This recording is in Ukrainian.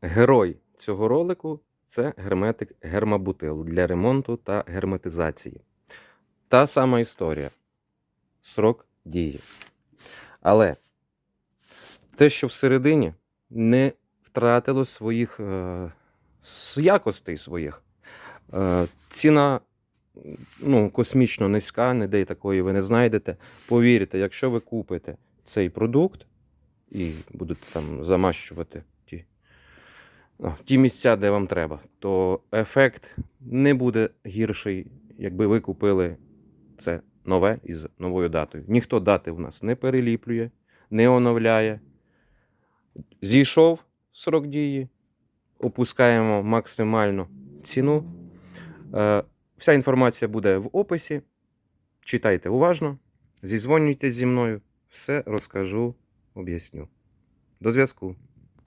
герой цього ролику це герметик гермабутил для ремонту та герметизації. Та сама історія. Срок дії. Але те, що всередині не втратило своїх е, якостей своїх. Е, ціна ну, космічно низька, ніде такої ви не знайдете. Повірте, якщо ви купите цей продукт і будете там замащувати ті, місця, де вам треба, то ефект не буде гірший, якби ви купили це нове із новою датою. Ніхто дати в нас не переліплює, не оновляє. Зійшов срок дії, опускаємо максимальну ціну. Е, Вся інформація буде в описі. Читайте уважно, зізвонюйтесь зі мною, все розкажу, об'ясню. До зв'язку.